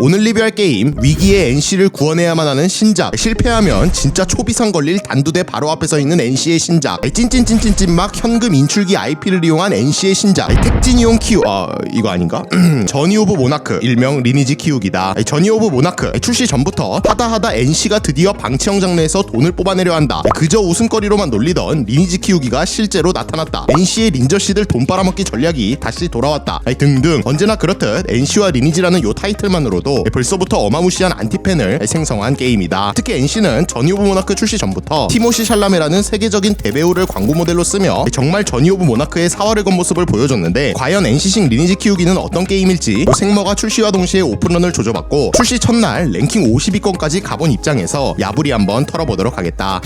오늘 리뷰할 게임 위기의 NC를 구원해야만 하는 신작. 실패하면 진짜 초비상 걸릴 단두대 바로 앞에 서 있는 NC의 신작. 찐찐찐찐찐 막 현금 인출기 IP를 이용한 NC의 신작. 택진이용 키우 아 이거 아닌가? 전이 오브 모나크. 일명 리니지 키우기다. 전이 오브 모나크. 출시 전부터 하다 하다 NC가 드디어 방치형 장르에서 돈을 뽑아내려 한다. 그저 웃음거리로만 놀리던 리니지 키우기가 실제로 나타났다. NC의 린저씨들 돈 빨아먹기 전략이 다시 돌아왔다. 등등. 언제나 그렇듯 NC와 리니지라는 요 타이틀만으로도 벌써부터 어마무시한 안티팬을 생성한 게임이다. 특히 NC는 전이 오브 모나크 출시 전부터 티모시 샬라메라는 세계적인 대배우를 광고 모델로 쓰며 정말 전이 오브 모나크의 사활을 건 모습을 보여줬는데 과연 NC식 리니지 키우기는 어떤 게임일지 생머가 출시와 동시에 오픈런을 조져봤고 출시 첫날 랭킹 50위권까지 가본 입장에서 야부리 한번 털어보도록 하겠다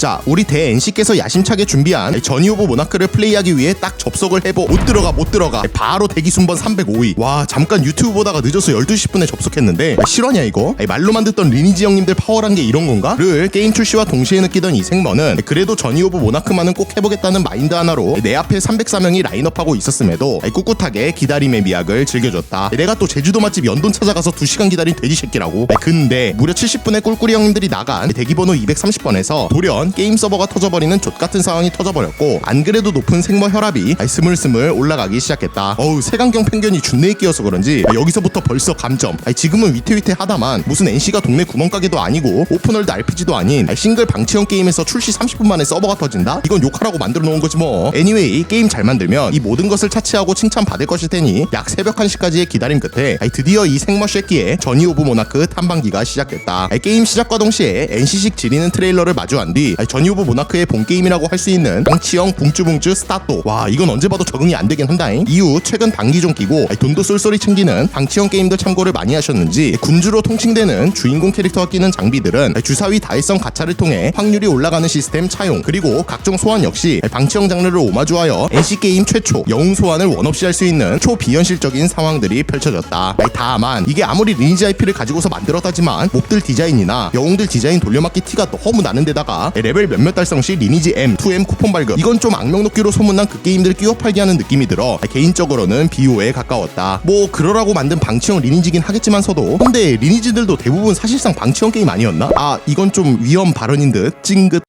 자, 우리 대 NC께서 야심차게 준비한 전이 오브 모나크를 플레이하기 위해 딱 접속을 해보 못 들어가 못 들어가. 바로 대기 순번 305위. 와 잠깐 유튜브 보다가 늦어서 12시 10분에 접속했는데. 아, 실화냐 이거? 아니, 말로만 듣던 리니지 형님들 파워란 게 이런 건가? 를 게임 출시와 동시에 느끼던 이 생머는 그래도 전이 오브 모나크만은 꼭 해보겠다는 마인드 하나로 내 앞에 304명이 라인업하고 있었음에도 꿋꿋하게 기다림의 미학을 즐겨줬다. 내가 또 제주도 맛집 연돈 찾아가서 2시간 기다린 돼지 새끼라고. 근데 무려 70분의 꿀꿀이 형님들이 나간 대기번호 230번에서 돌연 게임 서버가 터져버리는 족같은 상황이 터져버렸고 안 그래도 높은 생머 혈압이 스물스물 올라가기 시작했다. 어우 세강경 편견이 준내에 끼어서 그런지 여기서부터 벌써 감점. 지금은 위태위태하다만 무슨 NC가 동네 구멍가게도 아니고 오픈월드 RPG도 아닌 싱글 방치형 게임에서 출시 30분 만에 서버가 터진다? 이건 욕하라고 만들어 놓은 거지 뭐. 애니웨이 게임 잘 만들면 이 모든 것을 차치하고 칭찬받을 것일 테니 약 새벽 1시까지의 기다림 끝에 드디어 이 생머 쉐끼의 전이 오브 모나크 탐방기가 시작됐다. 게임 시작과 동시에 NC식 지리는 트레일러를 마주한 뒤 전이 오브 모나크의 본 게임이라고 할 수 있는 방치형 붕쭈붕쭈 스타트 와 이건 언제 봐도 적응이 안 되긴 한다잉. 이후 최근 단기 좀 끼고 돈도 쏠쏠이 챙기는 방치형 게임들 참고를 많이 하셨는지 군주로 통칭되는 주인공 캐릭터가 끼는 장비들은 주사위 다회성 가차를 통해 확률이 올라가는 시스템 차용 그리고 각종 소환 역시 방치형 장르를 오마주하여 NC 게임 최초 영웅 소환을 원 없이 할 수 있는 초비현실적인 상황들이 펼쳐졌다. 다만 이게 아무리 리니지 IP를 가지고서 만들었다지만 몹들 디자인이나 영웅들 디자인 돌려막기 티가 너무 나는 데다가 레벨 몇몇 달성 시 리니지 M, 2M 쿠폰 발급. 이건 좀 악명 높기로 소문난 그 게임들 끼워 팔기 하는 느낌이 들어 개인적으로는 비호에 가까웠다. 뭐 그러라고 만든 방치형 리니지긴 하겠지만서도. 근데 리니지들도 대부분 사실상 방치형 게임 아니었나? 아 이건 좀 위험 발언인 듯. 찡긋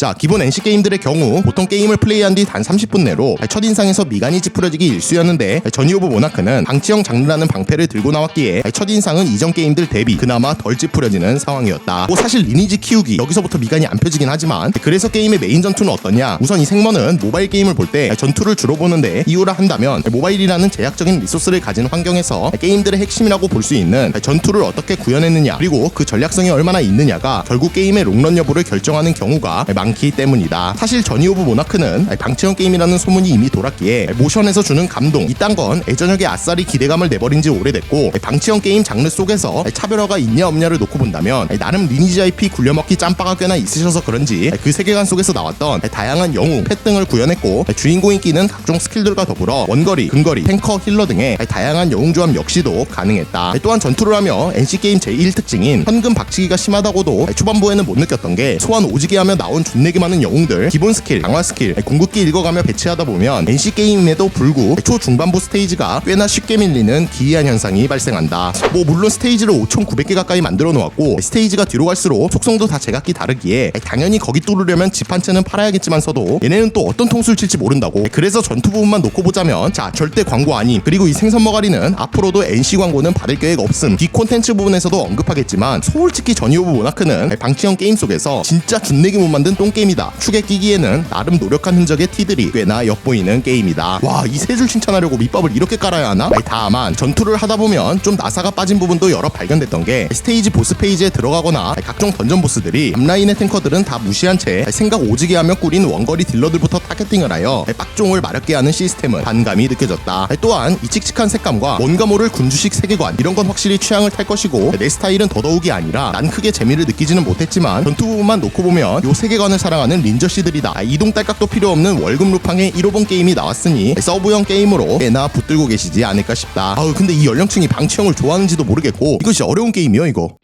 자 기본 NC 게임들의 경우 보통 게임을 플레이한 뒤 단 30분 내로 첫인상에서 미간이 찌푸려지기 일쑤였는데 전이 오브 모나크는 방치형 장르라는 방패를 들고 나왔기에 첫인상은 이전 게임들 대비 그나마 덜 찌푸려지는 상황이었다. 뭐 사실 리니지 키우기 여기서부터 미간이 안 펴지긴 하지만 그래서 게임의 메인 전투는 어떠냐? 우선 이 생머는 모바일 게임을 볼 때 전투를 주로 보는데 이유라 한다면 모바일이라는 제약적인 리소스를 가진 환경에서 게임들의 핵심이라고 볼 수 있는 전투를 어떻게 구현했느냐 그리고 그 전략성이 얼마나 있느냐가 결국 게임의 롱런 여부를 결정하는 경우가 많기 때문이다. 사실 전이 오브 모나크는 방치형 게임이라는 소문이 이미 돌았기에 모션에서 주는 감동 이딴 건 애저녁에 아싸리 기대감을 내버린 지 오래됐고 방치형 게임 장르 속에서 차별화가 있냐 없냐를 놓고 본다면 나름 리니지 IP 굴려먹기 짬바가 꽤나 있으셔서 그런지 그 세계관 속에서 나왔던 다양한 영웅, 펫 등을 구현했고 주인공이 끼는 각종 스킬들과 더불어 원거리, 근거리, 탱커, 힐러 등의 다양한 영웅 조합 역시도 가능했다. 또한 전투를 하며 NC 게임 제1 특징인 현금 박치기가 심하다고도 초반부에는 못 느꼈던 게 소환 오지게 하며 나온 존내기 많은 영웅들 기본 스킬, 강화 스킬, 궁극기 읽어가며 배치하다 보면 NC 게임임에도 불구 초중반부 스테이지가 꽤나 쉽게 밀리는 기이한 현상이 발생한다. 뭐 물론 스테이지를 5,900개 가까이 만들어 놓았고 스테이지가 뒤로 갈수록 속성도 다 제각기 다르기에 당연히 거기 뚫으려면 집 한 채는 팔아야겠지만서도 얘네는 또 어떤 통수를 칠지 모른다고. 그래서 전투 부분만 놓고 보자면 자 절대 광고 아님. 그리고 이 생선 머가리는 앞으로도 NC 광고는 받을 계획 없음. 비 콘텐츠 부분에서도 언급하겠지만 솔직히 전이 오브 모나크는 방치형 게임 속에서 진짜 준내기 못 만든 똥 게임이다. 축에 끼기에는 나름 노력한 흔적의 티들이 꽤나 엿보이는 게임이다. 와 이 세 줄 칭찬하려고 밑밥을 이렇게 깔아야 하나? 아니, 다만 전투를 하다 보면 좀 나사가 빠진 부분도 여러 발견됐던 게 스테이지 보스 페이지에 들어가거나 각종 던전 보스들이 앞라인의 탱커들은 다 무시한 채 생각 오지게 하며 꾸린 원거리 딜러들부터 타겟팅을 하여 빡종을 마렵게 하는 시스템은 반감이 느껴졌다. 또한 이 칙칙한 색감과 뭔가 모를 군주식 세계관 이런 건 확실히 취향을 탈 것이고 내 스타일은 더더욱이 아니라 난 크게 재미를 느끼지는 못했지만 전투 부분만 놓고 보면 요 세계관 을 사랑하는 린저씨들이다. 이동 딸깍도 필요 없는 월급 루팡의 1호번 게임이 나왔으니 서브형 게임으로 꽤나 붙들고 계시지 않을까 싶다. 아우 근데 이 연령층이 방치형을 좋아하는지도 모르겠고. 이것이 어려운 게임이요 이거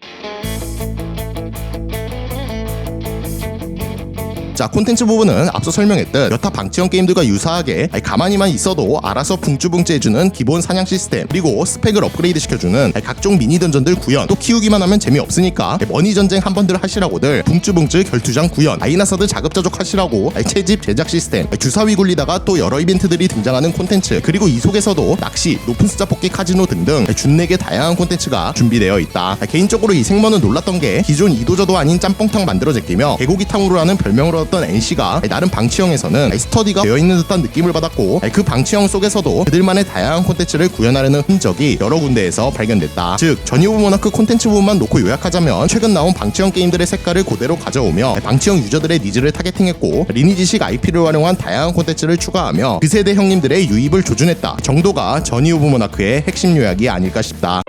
자 콘텐츠 부분은 앞서 설명했듯 여타 방치형 게임들과 유사하게 가만히만 있어도 알아서 붕쭈붕쭈 해주는 기본 사냥 시스템 그리고 스펙을 업그레이드 시켜주는 각종 미니 던전들 구현. 또 키우기만 하면 재미없으니까 머니 전쟁 한 번들 하시라고들 붕쭈붕쭈 결투장 구현. 아이나사드 자급자족 하시라고 채집 제작 시스템 주사위 굴리다가 또 여러 이벤트들이 등장하는 콘텐츠 그리고 이 속에서도 낚시 높은 숫자 뽑기 카지노 등등 준내게 다양한 콘텐츠가 준비되어 있다. 개인적으로 이 생머는 놀랐던 게 기존 이도저도 아닌 짬뽕탕 만들어 제끼며 개고기탕으로라는 별명을 얻었던 NC가 나름 방치형에서는 스터디가 되어 있는 듯한 느낌을 받았고 그 방치형 속에서도 그들만의 다양한 콘텐츠를 구현하려는 흔적이 여러 군데에서 발견됐다. 즉 오브 모나크 콘텐츠 부분만 놓고 요약하자면 최근 나온 방치형 게임들의 색깔을 그대로 가져오며 방치형 유저들의 니즈를 타겟팅했고 리니지식 IP를 활용한 다양한 콘텐츠를 추가하며 그 세대 형님들의 유입을 조준했다 정도가 오브 모나크의 핵심 요약이 아닐까 싶다.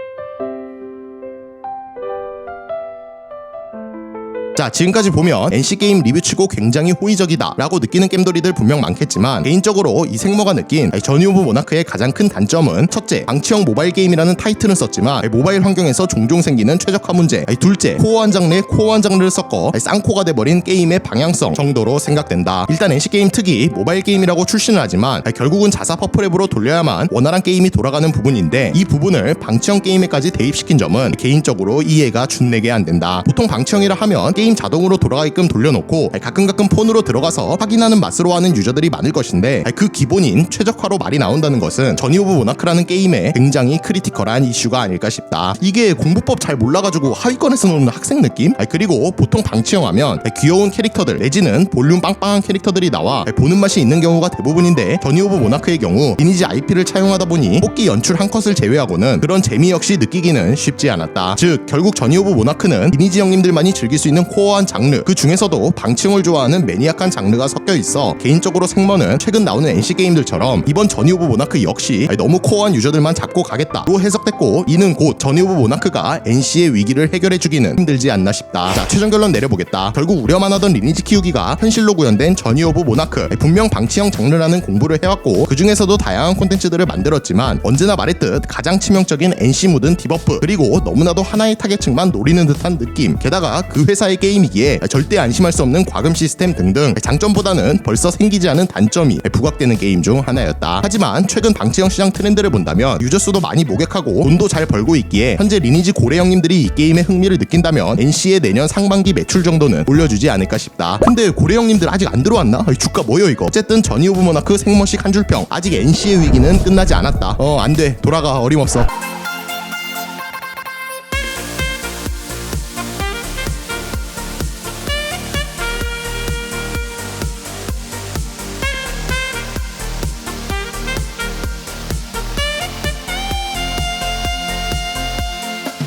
자 지금까지 보면 NC게임 리뷰치고 굉장히 호의적이다 라고 느끼는 게임돌이들 분명 많겠지만 개인적으로 이 생모가 느낀 전이 오브 모나크의 가장 큰 단점은 첫째 방치형 모바일 게임이라는 타이틀은 썼지만 모바일 환경에서 종종 생기는 최적화 문제. 둘째 코어한 장르에 코어한 장르를 섞어 쌍코가 돼버린 게임의 방향성 정도로 생각된다. 일단 NC게임 특이 모바일 게임이라고 출신을 하지만 결국은 자사 퍼프랩으로 돌려야만 원활한 게임이 돌아가는 부분인데 이 부분을 방치형 게임에까지 대입시킨 점은 개인적으로 이해가 준내게 안 된다. 보통 방치형이라 하면 게임 자동으로 돌아가게끔 돌려놓고 가끔 가끔 폰으로 들어가서 확인하는 맛으로 하는 유저들이 많을 것인데 그 기본인 최적화로 말이 나온다는 것은 전이 오브 모나크라는 게임에 굉장히 크리티컬한 이슈가 아닐까 싶다. 이게 공부법 잘 몰라가지고 하위권에서 노는 학생 느낌? 그리고 보통 방치형 하면 귀여운 캐릭터들 내지는 볼륨 빵빵한 캐릭터들이 나와 보는 맛이 있는 경우가 대부분인데 전이 오브 모나크의 경우 리니지 IP를 차용하다 보니 뽑기 연출 한 컷을 제외하고는 그런 재미 역시 느끼기는 쉽지 않았다. 즉 결국 전이 오브 모나크는 리니지 형님들만이 즐길 수 있는 코어한 장르 그 중에서도 방치형을 좋아하는 매니악한 장르가 섞여 있어 개인적으로 생머는 최근 나오는 NC 게임들처럼 이번 전이 오브 모나크 역시 너무 코어한 유저들만 잡고 가겠다로 해석됐고 이는 곧 전이 오브 모나크가 NC의 위기를 해결해 주기는 힘들지 않나 싶다. 자 최종 결론 내려보겠다. 결국 우려만 하던 리니지 키우기가 현실로 구현된 전이 오브 모나크 분명 방치형 장르라는 공부를 해왔고 그 중에서도 다양한 콘텐츠들을 만들었지만 언제나 말했듯 가장 치명적인 NC 묻은 디버프 그리고 너무나도 하나의 타겟층만 노리는 듯한 느낌 게다가 그 회사의 게임 이기에 절대 안심할 수 없는 과금 시스템 등등 장점보다는 벌써 생기지 않은 단점이 부각되는 게임 중 하나였다. 하지만 최근 방치형 시장 트렌드를 본다면 유저 수도 많이 목약하고 돈도 잘 벌고 있기에 현재 리니지 고래 형님들이 이 게임에 흥미를 느낀다면 NC의 내년 상반기 매출 정도는 올려주지 않을까 싶다. 근데 고래 형님들 아직 안 들어왔나? 주가 뭐요 이거? 어쨌든 전이 오브 모나크 생머식 한 줄평 아직 NC의 위기는 끝나지 않았다. 어 안 돼 돌아가 어림없어.